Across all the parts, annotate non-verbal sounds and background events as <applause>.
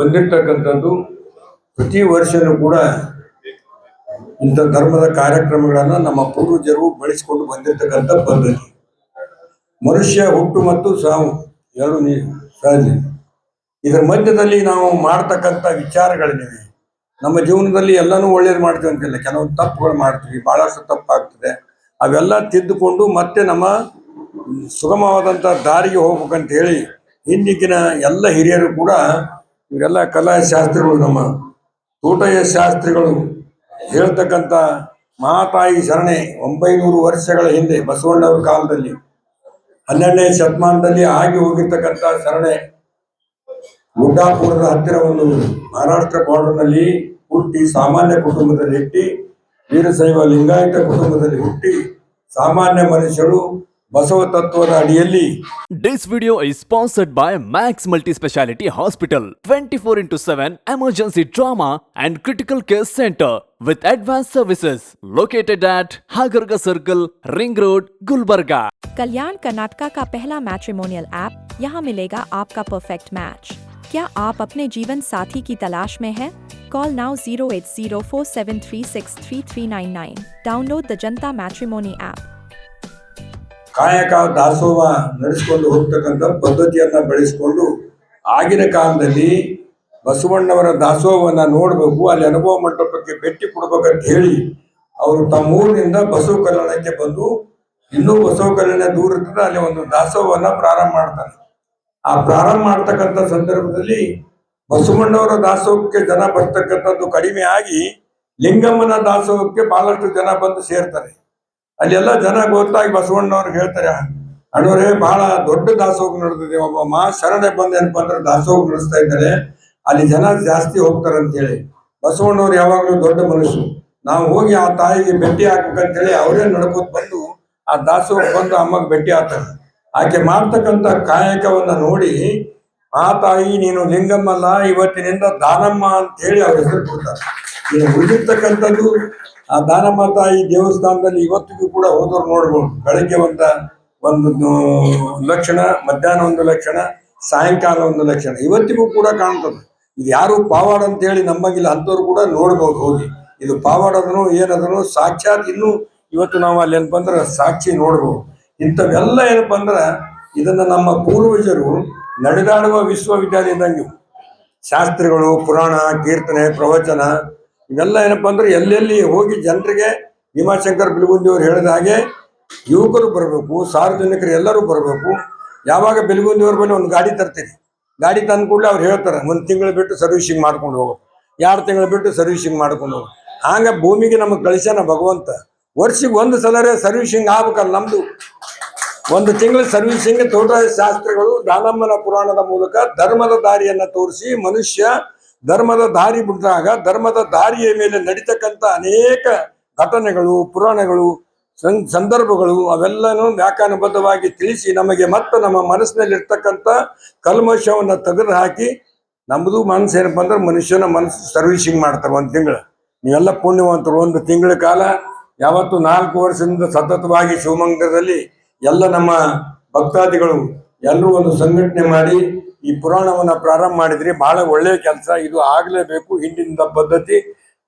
ಬಂದಿರ್ತಕ್ಕಂಥದ್ದು ಪ್ರತಿ ವರ್ಷನೂ ಕೂಡ ಇಂಥ ಧರ್ಮದ ಕಾರ್ಯಕ್ರಮಗಳನ್ನು ನಮ್ಮ ಪೂರ್ವಜರು ಬಳಸಿಕೊಂಡು ಬಂದಿರತಕ್ಕಂಥ ಪದ್ಧತಿ. ಮನುಷ್ಯ ಹುಟ್ಟು ಮತ್ತು ಸಾವು ಎರಡು ನೀ ಇದರ ಮಧ್ಯದಲ್ಲಿ ನಾವು ಮಾಡ್ತಕ್ಕಂಥ ವಿಚಾರಗಳೇನಿವೆ? ನಮ್ಮ ಜೀವನದಲ್ಲಿ ಎಲ್ಲನೂ ಒಳ್ಳೇದು ಮಾಡ್ತೀವಿ ಅಂತಿಲ್ಲ. ಕೆಲವೊಂದು ತಪ್ಪುಗಳು ಮಾಡ್ತೀವಿ, ಬಹಳಷ್ಟು ತಪ್ಪಾಗ್ತದೆ. ಅವೆಲ್ಲ ತಿದ್ದುಕೊಂಡು ಮತ್ತೆ ನಮ್ಮ ಸುಗಮವಾದಂಥ ದಾರಿಗೆ ಹೋಗ್ಬೇಕಂತ ಹೇಳಿ ಹಿಂದಿಕ್ಕಿನ ಎಲ್ಲ ಹಿರಿಯರು ಕೂಡ ಇವರೆಲ್ಲ ಕಲಾಶಾಸ್ತ್ರಿಗಳು ನಮ್ಮ ತೋಟಯ ಶಾಸ್ತ್ರಿಗಳು. ಹೇಳ್ತಕ್ಕಂಥ ಮಹಾತಾಯಿ ಶರಣೆ ಒಂಬೈನೂರು ವರ್ಷಗಳ ಹಿಂದೆ ಬಸವಣ್ಣವ್ರ ಕಾಲದಲ್ಲಿ, ಹನ್ನೆರಡನೇ ಶತಮಾನದಲ್ಲಿ ಆಗಿ ಹೋಗಿರ್ತಕ್ಕಂಥ ಶರಣೆ ಗುಡ್ಡಾಪುರದ ಹತ್ತಿರ ಒಂದು ಮಹಾರಾಷ್ಟ್ರ ಬಾರ್ಡರ್ನಲ್ಲಿ ಹುಟ್ಟಿ ಸಾಮಾನ್ಯ ಕುಟುಂಬದಲ್ಲಿ ಹುಟ್ಟಿ, ವೀರಶೈವ ಲಿಂಗಾಯತ ಕುಟುಂಬದಲ್ಲಿ ಹುಟ್ಟಿ ಸಾಮಾನ್ಯ ಮನುಷ್ಯರು ಬಸವ ತತ್ವದ ಅಡಿಯಲ್ಲಿ This video is sponsored by Max Multi Speciality Hospital 24 into 7 Emergency Trauma and Critical Care Center with advanced services located at Hagarga Circle, Ring Road, Gulbarga. कल्याण कर्नाटका का पहला मैट्रिमोनियल ऐप यहाँ मिलेगा आपका परफेक्ट मैच क्या आप अपने जीवन साथी की तलाश में हैं? Call now zero eight zero four seven three six three three nine nine download the Janata matrimony app ಕಾಯಕ ದಾಸೋಹ ನಡೆಸಿಕೊಂಡು ಹೋಗ್ತಕ್ಕಂಥ ಪದ್ಧತಿಯನ್ನ ಬೆಳೆಸಿಕೊಂಡು ಆಗಿನ ಕಾಲದಲ್ಲಿ ಬಸವಣ್ಣವರ ದಾಸೋಹವನ್ನು ನೋಡಬೇಕು, ಅಲ್ಲಿ ಅನುಭವ ಮಂಟಪಕ್ಕೆ ಭೇಟಿ ಕೊಡ್ಬೇಕಂತ ಹೇಳಿ ಅವರು ತಮ್ಮ ಊರಿನಿಂದ ಬಸವ ಕಲ್ಯಾಣಕ್ಕೆ ಬಂದು ಇನ್ನೂ ಬಸವ ಕಲ್ಯಾಣ ದೂರ ಇರ್ತದೆ, ಅಲ್ಲಿ ಒಂದು ದಾಸೋಹವನ್ನ ಪ್ರಾರಂಭ ಮಾಡ್ತಾರೆ. ಆ ಪ್ರಾರಂಭ ಮಾಡ್ತಕ್ಕಂಥ ಸಂದರ್ಭದಲ್ಲಿ ಬಸವಣ್ಣವರ ದಾಸೋಹಕ್ಕೆ ಜನ ಬರ್ತಕ್ಕಂಥದ್ದು ಕಡಿಮೆ ಆಗಿ ಲಿಂಗಮ್ಮನ ದಾಸೋಹಕ್ಕೆ ಬಹಳಷ್ಟು ಜನ ಬಂದು ಸೇರ್ತಾರೆ. ಅಲ್ಲೆಲ್ಲ ಜನ ಗೊತ್ತಾಗಿ ಬಸವಣ್ಣವ್ರಿಗೆ ಹೇಳ್ತಾರೆ ಅಣ್ಣವ್ರೆ ಬಹಳ ದೊಡ್ಡ ದಾಸೋಹ ನಡೆದಿದೆ, ಒಬ್ಬ ಮಾ ಶರಣೆ ಬಂದ ಏನಪ್ಪ ಅಂದ್ರೆ ದಾಸೋಹ ನಡೆಸ್ತಾ ಇದ್ದಾರೆ, ಅಲ್ಲಿ ಜನ ಜಾಸ್ತಿ ಹೋಗ್ತಾರೆ ಅಂತ ಹೇಳಿ ಬಸವಣ್ಣವ್ರು ಯಾವಾಗಲೂ ದೊಡ್ಡ ಮನುಷ್ಯರು. ನಾವು ಹೋಗಿ ಆ ತಾಯಿಗೆ ಭೇಟಿ ಹಾಕ್ಬೇಕಂತ ಹೇಳಿ ಅವರೇ ನಡ್ಕೋತ ಬಂದು ಆ ದಾಸೋಹ ಬಂದು ಅಮ್ಮಗೆ ಭೇಟಿ ಆಗ್ತಾರೆ ಆಕೆ ಮಾಡ್ತಕ್ಕಂಥ ಕಾಯಕವನ್ನ ನೋಡಿ, ಆ ತಾಯಿ ನೀನು ಲಿಂಗಮ್ಮಲ್ಲ, ಇವತ್ತಿನಿಂದ ದಾನಮ್ಮ ಅಂತ ಹೇಳಿ ಅವ್ರ ಹೆಸರು ಕೊಡ್ತಾರೆ. ಉಳಿದಿರ್ತಕ್ಕಂಥದ್ದು ಆ ದಾನಮ್ಮ ತಾಯಿ ದೇವಸ್ಥಾನದಲ್ಲಿ ಇವತ್ತಿಗೂ ಕೂಡ ಹೋದವ್ರು ನೋಡ್ಬೋದು. ಬೆಳಗ್ಗೆ ಒಂದ, ಒಂದು ಲಕ್ಷಣ, ಮಧ್ಯಾಹ್ನ ಒಂದು ಲಕ್ಷಣ, ಸಾಯಂಕಾಲ ಒಂದು ಲಕ್ಷಣ. ಇವತ್ತಿಗೂ ಕೂಡ ಕಾಣ್ತದೆ. ಇದು ಯಾರು ಪಾವಾಡ ಅಂತ ಹೇಳಿ ನಮ್ಮಂಗಿಲ್ಲ ಅಂಥವ್ರು ಕೂಡ ನೋಡ್ಬೋದು ಹೋಗಿ. ಇದು ಪಾವಾಡದನು, ಏನದನು ಸಾಕ್ಷಾತ್ ಇನ್ನು ಇವತ್ತು ನಾವು ಅಲ್ಲಿ ಏನಪ್ಪ ಅಂದ್ರೆ ಸಾಕ್ಷಿ ನೋಡ್ಬೋದು. ಇಂಥವೆಲ್ಲ ಏನಪ್ಪ ಅಂದ್ರೆ ಇದನ್ನ ನಮ್ಮ ಪೂರ್ವಜರು ನಡೆದಾಡುವ ವಿಶ್ವವಿದ್ಯಾಲಯದಂಗೆ. ಶಾಸ್ತ್ರಿಗಳು, ಪುರಾಣ, ಕೀರ್ತನೆ, ಪ್ರವಚನ ಇವೆಲ್ಲ ಏನಪ್ಪಾ ಅಂದ್ರೆ ಎಲ್ಲೆಲ್ಲಿ ಹೋಗಿ ಜನರಿಗೆ ಭೀಮಾಶಂಕರ್ ಬಿಲ್ಗುಂದಿಯವರು ಹೇಳಿದ ಹಾಗೆ ಯುವಕರು ಬರಬೇಕು, ಸಾರ್ವಜನಿಕರು ಎಲ್ಲರೂ ಬರಬೇಕು. ಯಾವಾಗ ಬೆಲಗುಂದಿಯವ್ರ ಮೇಲೆ ಒಂದು ಗಾಡಿ ತರ್ತೀರಿ ಗಾಡಿ ತಂದ ಕೂಡಲೇ ಅವ್ರು ಹೇಳ್ತಾರೆ, ಒಂದು ತಿಂಗಳು ಬಿಟ್ಟು ಸರ್ವಿಸಿಂಗ್ ಮಾಡ್ಕೊಂಡು ಹೋಗು. ಎರಡು ತಿಂಗಳು ಬಿಟ್ಟು ಸರ್ವಿಸಿಂಗ್ ಮಾಡ್ಕೊಂಡು ಹೋಗು. ಹಾಂಗ ಭೂಮಿಗೆ ನಮಗೆ ಕಳಿಸ್ಯಾನ ಭಗವಂತ. ವರ್ಷಕ್ಕೆ ಒಂದು ಸಲರೇ ಸರ್ವಿಸಿಂಗ್ ಆಗ್ಬೇಕಲ್ಲ ನಮ್ಮದು ಒಂದು ತಿಂಗಳ ಸರ್ವಿಸಿಂಗ್ ತೋಟ ಶಾಸ್ತ್ರಗಳು ದಾನಮ್ಮನ ಪುರಾಣದ ಮೂಲಕ ಧರ್ಮದ ದಾರಿಯನ್ನು ತೋರಿಸಿ ಮನುಷ್ಯ ಧರ್ಮದ ದಾರಿ ಬಿಟ್ಟಾಗ ಧರ್ಮದ ದಾರಿಯ ಮೇಲೆ ನಡೀತಕ್ಕಂಥ ಅನೇಕ ಘಟನೆಗಳು, ಪುರಾಣಗಳು ಸಂದರ್ಭಗಳು ಅವೆಲ್ಲನೂ ವ್ಯಾಖ್ಯಾನಬದ್ಧವಾಗಿ ತಿಳಿಸಿ ನಮಗೆ ಮತ್ತೆ ನಮ್ಮ ಮನಸ್ಸಿನಲ್ಲಿ ಇರ್ತಕ್ಕಂಥ ಕಲ್ಮಶವನ್ನು ತೆಗೆದು ಹಾಕಿ ನಮ್ಮದು ಮನಸ್ಸು ಏನಪ್ಪ ಅಂದ್ರೆ ಮನುಷ್ಯನ ಮನಸ್ಸು ಸರ್ವಿಸಿಂಗ್ ಮಾಡ್ತಾರೆ ಒಂದು ತಿಂಗಳು. ನೀವೆಲ್ಲ ಪುಣ್ಯವಂತರು ಒಂದು ತಿಂಗಳ ಕಾಲ ಯಾವತ್ತು ನಾಲ್ಕು ವರ್ಷದಿಂದ ಸತತವಾಗಿ ಶಿವಮೊಗ್ಗದಲ್ಲಿ ಎಲ್ಲ ನಮ್ಮ ಭಕ್ತಾದಿಗಳು ಎಲ್ಲರೂ ಒಂದು ಸಂಘಟನೆ ಮಾಡಿ ಈ ಪುರಾಣವನ್ನ ಪ್ರಾರಂಭ ಮಾಡಿದ್ರಿ ಬಹಳ ಒಳ್ಳೆಯ ಕೆಲಸ. ಇದು ಆಗಲೇಬೇಕು ಹಿಂದಿನ ಪದ್ಧತಿ.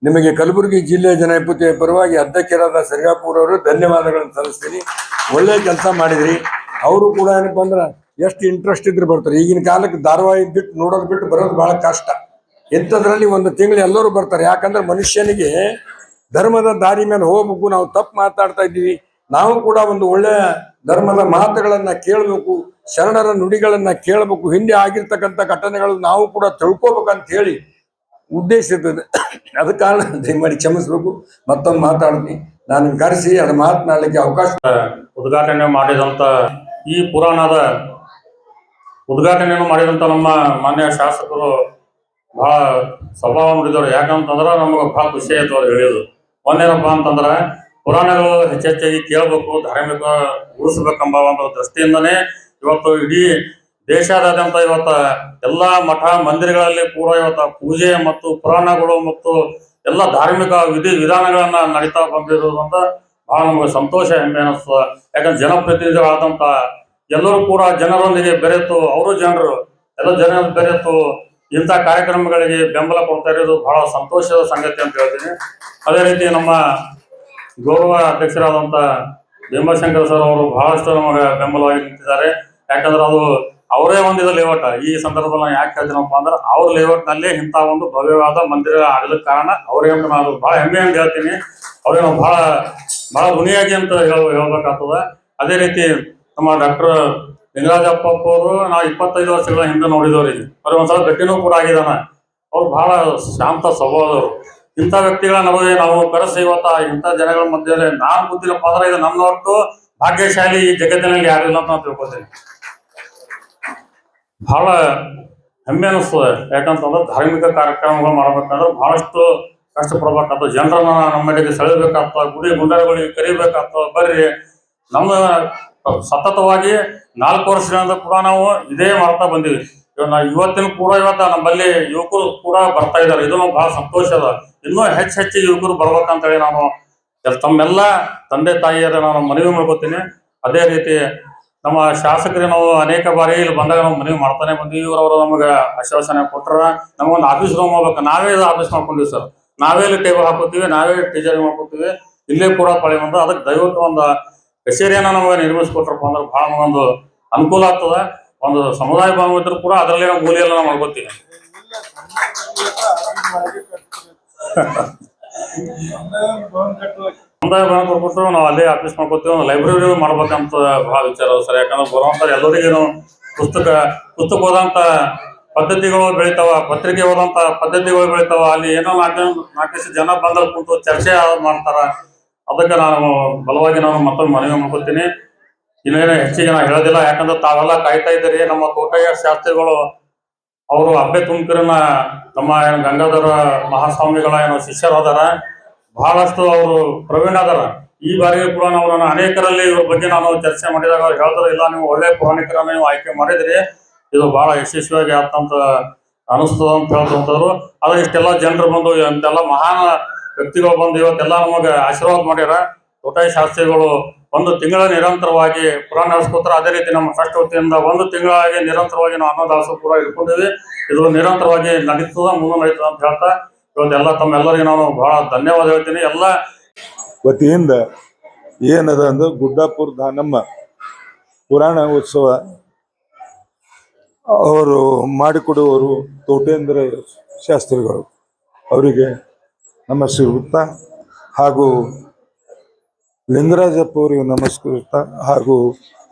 ನಿಮಗೆ ಕಲಬುರಗಿ ಜಿಲ್ಲೆಯ ಜನಪತಿಯ ಪರವಾಗಿ ಅಧ್ಯಕ್ಷರಾದ ಅವರು ಧನ್ಯವಾದಗಳನ್ನು ಸಲ್ಲಿಸ್ತೀನಿ. ಒಳ್ಳೆಯ ಕೆಲಸ ಮಾಡಿದ್ರಿ. ಅವರು ಕೂಡ ಏನಪ್ಪ ಅಂದ್ರೆ ಎಷ್ಟು ಇಂಟ್ರೆಸ್ಟ್ ಇದ್ರೆ ಬರ್ತಾರೆ. ಈಗಿನ ಕಾಲಕ್ಕೆ ಧಾರಾವಾಹಿ ಬಿಟ್ಟು ನೋಡೋದು ಬಿಟ್ಟು ಬರೋದು ಬಹಳ ಕಷ್ಟ. ಇಂಥದ್ರಲ್ಲಿ ಒಂದು ತಿಂಗಳು ಎಲ್ಲರೂ ಬರ್ತಾರೆ. ಯಾಕಂದ್ರೆ ಮನುಷ್ಯನಿಗೆ ಧರ್ಮದ ದಾರಿ ಮೇಲೆ ಹೋಗ್ಬೇಕು. ನಾವು ತಪ್ಪು ಮಾತಾಡ್ತಾ ಇದ್ದೀವಿ. ನಾವು ಕೂಡ ಒಂದು ಒಳ್ಳೆಯ ಧರ್ಮದ ಮಾತುಗಳನ್ನು ಕೇಳಬೇಕು. ಶರಣರ ನುಡಿಗಳನ್ನ ಕೇಳಬೇಕು. ಹಿಂದೆ ಆಗಿರ್ತಕ್ಕಂಥ ಘಟನೆಗಳು ನಾವು ಕೂಡ ತಿಳ್ಕೊಬೇಕಂತ ಹೇಳಿ ಉದ್ದೇಶ ಇರ್ತದೆ. ಅದ ಕಾರಣ ದಯಮಾಡಿ ಕ್ಷಮಿಸ್ಬೇಕು. ಮತ್ತೊಮ್ಮೆ ಮಾತಾಡ್ತೀನಿ. ನಾನು ಕರೆಸಿ ಅದು ಮಾತನಾಡಲಿಕ್ಕೆ ಅವಕಾಶ ಉದ್ಘಾಟನೆ ಮಾಡಿದಂತ ಈ ಪುರಾಣದ ಉದ್ಘಾಟನೆಯನ್ನು ಮಾಡಿದಂತ ನಮ್ಮ ಮಾನ್ಯ ಶಾಸಕರು ಬಹಳ ಸ್ವಭಾವ ನುಡಿದವರು. ಯಾಕಂತಂದ್ರೆ ನಮಗೆ ಬಹಳ ಖುಷಿ ಆಯ್ತು ಅವ್ರು ಹೇಳಿದ್ರು ಒಂದೇನಪ್ಪ ಅಂತಂದ್ರೆ ಪುರಾಣಗಳು ಹೆಚ್ಚೆಚ್ಚಾಗಿ ಕೇಳಬೇಕು, ಧಾರ್ಮಿಕ ಉಳಿಸ್ಬೇಕಂಬ ಒಂದು ದೃಷ್ಟಿಯಿಂದನೇ ಇವತ್ತು ಇಡೀ ದೇಶಾದ್ಯಂತ ಇವತ್ತ ಎಲ್ಲಾ ಮಠ ಮಂದಿರಗಳಲ್ಲಿ ಕೂಡ ಇವತ್ತ ಪೂಜೆ ಮತ್ತು ಪುರಾಣಗಳು ಮತ್ತು ಎಲ್ಲ ಧಾರ್ಮಿಕ ವಿಧಿ ವಿಧಾನಗಳನ್ನ ನಡೀತಾ ಬಂದಿರೋದ್ರಿಂದ ಬಹಳ ನಮಗೆ ಸಂತೋಷ ಹೆಮ್ಮೆ ಅನಿಸ್ತದ ಯಾಕಂದ್ರೆ ಜನಪ್ರತಿನಿಧಿಗಳಾದಂತ ಎಲ್ಲರೂ ಕೂಡ ಜನರೊಂದಿಗೆ ಬೆರೆತು, ಅವರು ಜನರು, ಎಲ್ಲ ಜನ ಬೆರೆತು ಇಂಥ ಕಾರ್ಯಕ್ರಮಗಳಿಗೆ ಬೆಂಬಲ ಕೊಡ್ತಾ ಇರೋದು ಬಹಳ ಸಂತೋಷದ ಸಂಗತಿ ಅಂತ ಹೇಳ್ತೀನಿ. ಅದೇ ರೀತಿ ನಮ್ಮ ಗೌರವ ಅಧ್ಯಕ್ಷರಾದಂತ ಭೀಮಶಂಕರ್ ಸರ್ ಅವರು ಬಹಳಷ್ಟು ನಮಗೆ ಬೆಂಬಲವಾಗಿ ನಿಂತಿದ್ದಾರೆ. ಯಾಕಂದ್ರೆ ಅದು ಅವರೇ ಒಂದು ಲೇಔಟ್ ಈ ಸಂದರ್ಭದಲ್ಲಿ ನಾವು ಯಾಕೆ ಹೇಳ್ತೀನಪ್ಪ ಅಂದ್ರೆ ಅವ್ರ ಲೇಔಟ್ನಲ್ಲಿ ಇಂಥ ಒಂದು ಭವ್ಯವಾದ ಮಂದಿರ ಆಗಲಿಕ್ಕೆ ಕಾರಣ ಅವ್ರಿಗೆ ನಾನು ಬಹಳ ಅಂತ ಹೇಳ್ತೀನಿ. ಅವ್ರಿಗೆ ನಾವು ಬಹಳ ಬಹಳ ಋಣಿಯಾಗಿ ಅಂತ ಹೇಳ, ಹೇಳ್ಬೇಕಾಗ್ತದ. ಅದೇ ರೀತಿ ನಮ್ಮ ಡಾಕ್ಟರ್ ಲಿಂಗರಾಜಪ್ಪ ಅವರು ನಾವು ಇಪ್ಪತ್ತೈದು ವರ್ಷಗಳ ಹಿಂದೆ ನೋಡಿದವ್ರಿ ಅವ್ರಿಗೆ ಒಂದ್ಸಲ ಭೇಟಿನೂ ಕೂಡ ಆಗಿದಾನ. ಅವ್ರು ಬಹಳ ಶಾಂತ ಸ್ವಭಾವದವರು. ಇಂಥ ವ್ಯಕ್ತಿಗಳ ನಮಗೆ ನಾವು ಕರೆಸಿ ಇವತ್ತ ಇಂಥ ಜನಗಳ ಮಧ್ಯದಲ್ಲಿ ನಾನು ಗೊತ್ತಿಲ್ಲಪ್ಪ ಅಂದ್ರೆ ಇದು ನಮ್ಮ ಹೊರತು ಭಾಗ್ಯಶಾಲಿ ಈ ಜಗತ್ತಿನಲ್ಲಿ ಯಾರಿಲ್ಲ ಅಂತ ನಾನು ತಿಳ್ಕೊತೀನಿ ಬಹಳ ಹೆಮ್ಮೆ ಅನಿಸ್ತದೆ. ಯಾಕಂತಂದ್ರೆ ಧಾರ್ಮಿಕ ಕಾರ್ಯಕ್ರಮಗಳು ಮಾಡ್ಬೇಕಂದ್ರೆ ಬಹಳಷ್ಟು ಕಷ್ಟಪಡ್ಬೇಕಾಗ್ತದೆ ಜನರನ್ನ ನಮ್ಮಲ್ಲಿಗೆ ಸೆಳೆಬೇಕಾಗ್ತದೆ ಗುಡಿ ಗುಂಡಗಳಿಗೆ ಕರಿಬೇಕಾಗ್ತದೆ, ಬರ್ರಿ. ನಮ್ಮ ಸತತವಾಗಿ ನಾಲ್ಕು ವರ್ಷದಿಂದ ಕೂಡ ನಾವು ಇದೇ ಮಾಡ್ತಾ ಬಂದೀವಿ. ನಾವು ಇವತ್ತಿನ ಕೂಡ ಇವತ್ತ ನಮ್ಮಲ್ಲಿ ಯುವಕರು ಕೂಡ ಬರ್ತಾ ಇದ್ದಾರೆ. ಇದು ಬಹಳ ಸಂತೋಷ ಅದ. ಇನ್ನೂ ಹೆಚ್ಚು ಹೆಚ್ಚು ಯುವಕರು ಬರ್ಬೇಕಂತೇಳಿ ನಾನು ತಮ್ಮೆಲ್ಲ ತಂದೆ ತಾಯಿಯರ ನಾನು ಮನವಿ ಮಾಡ್ಕೋತೀನಿ. ಅದೇ ರೀತಿ ನಮ್ಮ ಶಾಸಕರಿಗೆ ನಾವು ಅನೇಕ ಬಾರಿ ಇಲ್ಲಿ ಬಂದಾಗ ನಾವು ಮನವಿ ಮಾಡ್ತಾನೆ ಬಂದೀವಿ. ಇವ್ರವರು ನಮಗೆ ಆಶ್ವಾಸನೆ ಕೊಟ್ರ ನಮಗೊಂದು ಆಫೀಸ್ ರೂಮ್ ಹೋಗ್ಬೇಕು ನಾವೇ ಇದು ಆಫೀಸ್ ಮಾಡ್ಕೊಂಡಿವಿ ಸರ್. ನಾವೇ ಇಲ್ಲಿ ಟೇಬಲ್ ಹಾಕೋತೀವಿ ನಾವೇ ಟೀಚರ್ ಮಾಡ್ಕೋತೀವಿ ಇಲ್ಲೇ ಕೂಡ ಪಳೆ ಬಂದು ಅದಕ್ಕೆ ದಯವಿಟ್ಟು ಒಂದು ಕಚೇರಿಯನ್ನ ನಮಗೆ ನಿರ್ಮಿಸ್ಕೊಟ್ರಪ್ಪ ಅಂದ್ರೆ ಬಹಳ ಒಂದು ಅನುಕೂಲ ಆಗ್ತದ. ಒಂದು ಸಮುದಾಯ ಭವನ ಇದ್ರೂ ಕೂಡ ಅದರಲ್ಲಿ ನಾವು ಗೋಲಿ ಎಲ್ಲ ನಾವು ಮಾಡ್ಕೋತೀವಿ. <laughs> <laughs> ಸಮುದಾಯ ಭವನ ಕೊಟ್ಬಿಟ್ಟು ನಾವು ಅಲ್ಲೇ ಆಫೀಸ್ ಮಾಡ್ಕೋತೀವಿ ಲೈಬ್ರರಿ ಮಾಡ್ಬೇಕಂತ ಭಾಳ ವಿಚಾರ ಸರ್ ಯಾಕಂದ್ರೆ ಬರುವಂತ ಎಲ್ಲರಿಗೇನು ಪುಸ್ತಕ ಪುಸ್ತಕ ಹೋದಂತ ಪದ್ಧತಿಗಳು ಬೆಳಿತಾವ ಪತ್ರಿಕೆ ಹೋದಂತ ಪದ್ಧತಿಗಳು ಬೆಳಿತಾವ, ಅಲ್ಲಿ ಏನೋ ನಾಲ್ಕು ನಾಲ್ಕು ಜನ ಬಂದಲ್ಲಿ ಕುಂತು ಚರ್ಚೆ ಮಾಡ್ತಾರ, ಅದಕ್ಕೆ ನಾನು ಬಲವಾಗಿ ನಾನು ಮತ್ತೊಂದು ಮನವಿ ಮಾಡ್ಕೊತೀನಿ. ಇನ್ನೇನು ಹೆಚ್ಚಿಗೆ ನಾನು ಹೇಳೋದಿಲ್ಲ, ಯಾಕಂದ್ರೆ ತಾವೆಲ್ಲ ಕಾಯ್ತಾ ಇದ್ದೀರಿ, ನಮ್ಮ ತೋಟಯ್ಯ ಶಾಸ್ತ್ರಿಗಳು, ಅವರು ಅಬ್ಬೆ ತುಮಕೂರಿನ ನಮ್ಮ ಏನು ಗಂಗಾಧರ ಮಹಾಸ್ವಾಮಿಗಳ ಏನು ಶಿಷ್ಯರಾದಾರ ಬಹಳಷ್ಟು ಅವರು ಪ್ರವೀಣ ಅದರ ಈ ಬಾರಿಗೆ ಕೂಡ ನಾವು ಅನೇಕರಲ್ಲಿ ಇವ್ರ ಬಗ್ಗೆ ನಾನು ಚರ್ಚೆ ಮಾಡಿದಾಗ ಅವ್ರು ಹೇಳ್ತಾರೆ, ಇಲ್ಲ, ನೀವು ಒಳ್ಳೆ ಪುರಾಣಿಕರನ್ನು ನೀವು ಆಯ್ಕೆ ಮಾಡಿದ್ರಿ. ಇದು ಬಹಳ ಯಶಸ್ವಿಯಾಗಿ ಆತಂತ ಅನಿಸ್ತದ ಅಂತ ಹೇಳ್ತಂತವ್ರು ಆದ್ರೆ ಇಷ್ಟೆಲ್ಲ ಜನರು ಬಂದು ಅಂತೆಲ್ಲ ಮಹಾನ್ ವ್ಯಕ್ತಿಗಳು ಬಂದು ಇವತ್ತೆಲ್ಲ ನಮಗೆ ಆಶೀರ್ವಾದ ಮಾಡ್ಯಾರ ಕೋಟಾಯಿ ಶಾಸ್ತ್ರಿಗಳು ಒಂದು ತಿಂಗಳ ನಿರಂತರವಾಗಿ ಪುರಾಣ ನಡೆಸ್ಕೋತಾರೆ ಅದೇ ರೀತಿ ನಮ್ಮ ಫಸ್ಟ್ ವತಿಯಿಂದ ಒಂದು ತಿಂಗಳಾಗಿ ನಿರಂತರವಾಗಿ ನಾವು ಅನ್ನದಾಸ ಕೂಡ ಇಟ್ಕೊಂಡಿವಿ ಇದು ನಿರಂತರವಾಗಿ ನಡೀತದ, ಮುಂದೆ ನಡೀತದ ಅಂತ ಹೇಳ್ತಾ ಇವತ್ತೆಲ್ಲ ತಮ್ಮೆಲ್ಲರಿಗೆ ನಾನು ಬಹಳ ಧನ್ಯವಾದ ಹೇಳ್ತೀನಿ. ಎಲ್ಲ ವತಿಯಿಂದ ಏನದ ಅಂದ್ರೆ ಗುಡ್ಡಾಪುರ ದಾನಮ್ಮ ಪುರಾಣ ಉತ್ಸವ ಅವರು ಮಾಡಿಕೊಡುವವರು ತೋಟೇಂದ್ರ ಶಾಸ್ತ್ರಿಗಳು. ಅವರಿಗೆ ನಮಸ್ಕೃತ ಹಾಗೂ ಲಿಂಗರಾಜಪ್ಪ ಅವರಿಗೆ ನಮಸ್ಕೃತ ಹಾಗೂ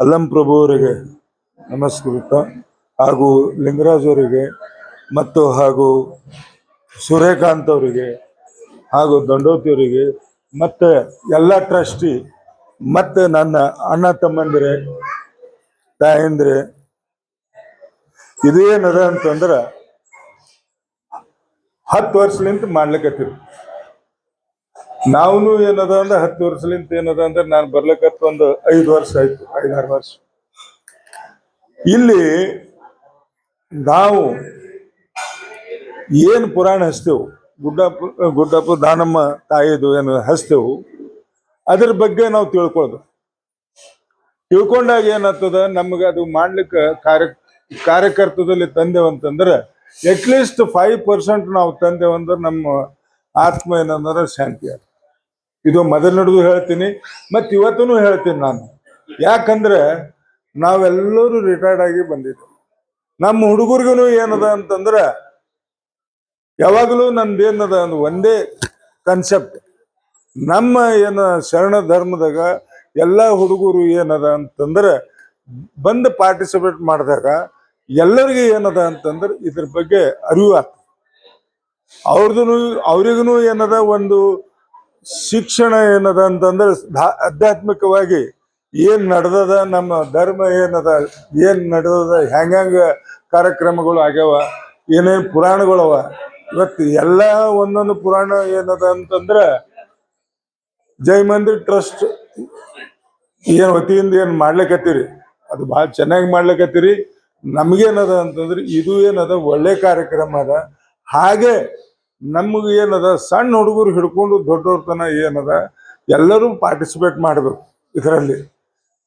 ಅಲ್ಲಂ ಪ್ರಭು ಅವರಿಗೆ ನಮಸ್ಕೃತ ಹಾಗೂ ಲಿಂಗರಾಜ್ ಅವರಿಗೆ ಮತ್ತು ಹಾಗೂ ಸೂರ್ಯಕಾಂತ್ ಅವರಿಗೆ ಹಾಗೂ ದಂಡೋತಿಯವರಿಗೆ ಮತ್ತು ಎಲ್ಲ ಟ್ರಸ್ಟಿ, ಮತ್ತು ನನ್ನ ಅಣ್ಣ ತಮ್ಮಂದಿರೆ, ತಾಯಂದ್ರೆ ಇದೇನದ ಅಂತಂದ್ರೆ ಹತ್ತು ವರ್ಷಲಿಂತ ಮಾಡ್ಲಿಕತ್ತೀವಿ ನಾವು ಏನದ ಅಂದ್ರೆ ಹತ್ತು ವರ್ಷಲಿಂತ ಏನದ ಅಂದ್ರೆ ನಾನು ಬರ್ಲಿಕ್ಕತ್ತ ಒಂದು ಐದು ವರ್ಷ ಆಯ್ತು, ಐದಾರು ವರ್ಷ. ಇಲ್ಲಿ ನಾವು ಏನು ಪುರಾಣ ಹಚ್ತೇವು? ಗುಡ್ಡಪ್ಪ ಗುಡ್ಡಪ್ಪ ದಾನಮ್ಮ ತಾಯಿದು ಏನು ಹಚ್ತೇವು? ಅದ್ರ ಬಗ್ಗೆ ನಾವು ತಿಳ್ಕೊಳ್ಬೇಕು ತಿಳ್ಕೊಂಡಾಗ ಏನಾಗ್ತದ? ನಮ್ಗೆ ಅದು ಮಾಡ್ಲಿಕ್ಕೆ ಕಾರ್ಯ, ಕಾರ್ಯಕರ್ತದಲ್ಲಿ ತಂದೆವಂತಂದ್ರೆ ಅಟ್ಲೀಸ್ಟ್ ಫೈವ್ ಪರ್ಸೆಂಟ್ ನಾವು ತಂದೆವಂದ್ರೆ ನಮ್ಮ ಆತ್ಮ ಏನಂದ್ರೆ ಶಾಂತಿ ಆಗ ಇದು ಮೊದಲನಡೆದು ಹೇಳ್ತೀನಿ, ಮತ್ತು ಇವತ್ತೂ ಹೇಳ್ತೀನಿ ನಾನು. ಯಾಕಂದ್ರೆ ನಾವೆಲ್ಲರೂ ರಿಟೈರ್ಡ್ ಆಗಿ ಬಂದಿದ್ದೇವೆ. ನಮ್ಮ ಹುಡುಗರಿಗೂ ಏನದ ಅಂತಂದ್ರೆ ಯಾವಾಗಲೂ ನಂದು ಏನದ ಒಂದು ಒಂದೇ ಕನ್ಸೆಪ್ಟ್ ನಮ್ಮ ಏನು ಶರಣ ಧರ್ಮದಾಗ ಎಲ್ಲ ಹುಡುಗರು ಏನದ ಅಂತಂದ್ರೆ ಬಂದು ಪಾರ್ಟಿಸಿಪೇಟ್ ಮಾಡಿದಾಗ ಎಲ್ಲರಿಗೂ ಏನದ ಅಂತಂದ್ರೆ ಇದ್ರ ಬಗ್ಗೆ ಅರಿವು ಆಗ್ತದೆ. ಅವ್ರದ್ದು ಅವ್ರಿಗೂ ಏನದ ಒಂದು ಶಿಕ್ಷಣ ಏನದ ಅಂತಂದ್ರೆ ಆಧ್ಯಾತ್ಮಿಕವಾಗಿ ಏನ್ ನಡೆದದ, ನಮ್ಮ ಧರ್ಮ ಏನದ, ಏನ್ ನಡೆದದ ಹೆಂಗ ಕಾರ್ಯಕ್ರಮಗಳು ಆಗ್ಯಾವ, ಏನೇನು ಪುರಾಣಗಳವ ಇವತ್ತು ಎಲ್ಲ ಒಂದೊಂದು ಪುರಾಣ ಏನದ ಅಂತಂದ್ರೆ ಜೈ ಮಂದಿರ್ ಟ್ರಸ್ಟ್ ಏನ್ ವತಿಯಿಂದ ಏನ್ ಮಾಡ್ಲಿಕತ್ತೀರಿ? ಅದು ಭಾಳ ಚೆನ್ನಾಗಿ ಮಾಡ್ಲಿಕತ್ತೀರಿ. ನಮ್ಗೇನದ ಅಂತಂದ್ರೆ ಇದು ಏನದ ಒಳ್ಳೆ ಕಾರ್ಯಕ್ರಮ ಅದ. ಹಾಗೆ ನಮ್ಗೆ ಏನದ ಸಣ್ಣ ಹುಡುಗರು ಹಿಡ್ಕೊಂಡು ದೊಡ್ಡವ್ರ ತನ ಏನದ ಎಲ್ಲರೂ ಪಾರ್ಟಿಸಿಪೇಟ್ ಮಾಡಬೇಕು ಇದರಲ್ಲಿ.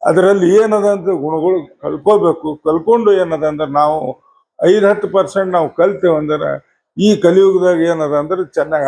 ಅದರಲ್ಲಿ ಏನದ ಅಂತ ಗುಣಗಳು ಕಲ್ಕೋಬೇಕು ಕಲ್ಕೊಂಡು ಏನದ ಅಂದ್ರೆ ನಾವು ಐದು ಹತ್ತು ಪರ್ಸೆಂಟ್ ನಾವು ಕಲ್ತೇವೆ ಅಂದ್ರೆ ಈ ಕಲಿಯುಗದಾಗ ಏನದ ಅಂದ್ರೆ ಚೆನ್ನಾಗಿ